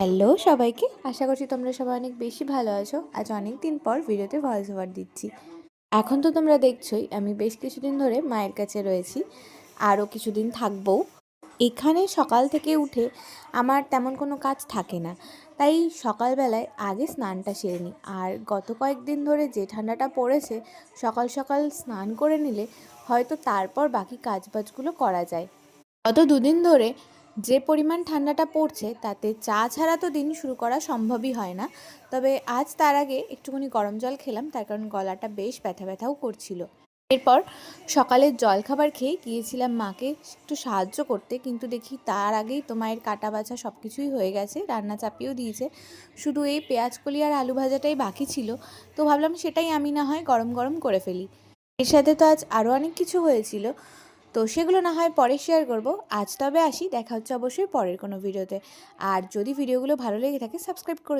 Hello সবাইকে। আশা করছি তোমরা সবাই অনেক বেশি ভালো আছো। আজ অনেক দিন পর ভিডিওতে ভয়েস ওভার দিচ্ছি। এখন তো তোমরা দেখছোই, আমি বেশ কিছুদিন ধরে মায়ের কাছে রয়েছি। আরও কিছুদিন থাকব। এখানে সকাল থেকে উঠে আমার তেমন কোনো কাজ থাকে না। তাই সকালবেলায় আগে স্নানটা সেরে নিই। আর গত কয়েকদিন ধরে যে ঠান্ডাটা পড়েছে, সকাল সকাল স্নান করে নিলে হয়তো তারপর বাকি কাজবাজগুলো করা যায়। গত দুদিন ধরে যে পরিমাণ ঠান্ডাটা পড়ছে, তাতে চা ছাড়া তো দিন শুরু করা সম্ভবই হয় না। তবে আজ তার আগে একটুখানি গরম জল খেলাম, তার কারণ গলাটা বেশ ব্যথা ব্যথাও করছিল। এরপর সকালের জলখাবার খেয়ে গিয়েছিলাম মাকে একটু সাহায্য করতে, কিন্তু দেখি তার আগেই তো মায়ের কাটা বাছা সব কিছুই হয়ে গেছে, রান্না চাপিয়েও দিয়েছে। শুধু এই পেঁয়াজ কলি আর আলু ভাজাটাই বাকি ছিল, তো ভাবলাম সেটাই আমি না হয় গরম গরম করে ফেলি। এর সাথে তো আজ আরও অনেক কিছু হয়েছিল। তো সেগুলো না হয় পরে শেয়ার করব। আজ তবে আসি, দেখা হচ্ছে অবশ্যই পরের কোনো ভিডিওতে আর যদি ভিডিওগুলো ভালো লেগে থাকে সাবস্ক্রাইব করে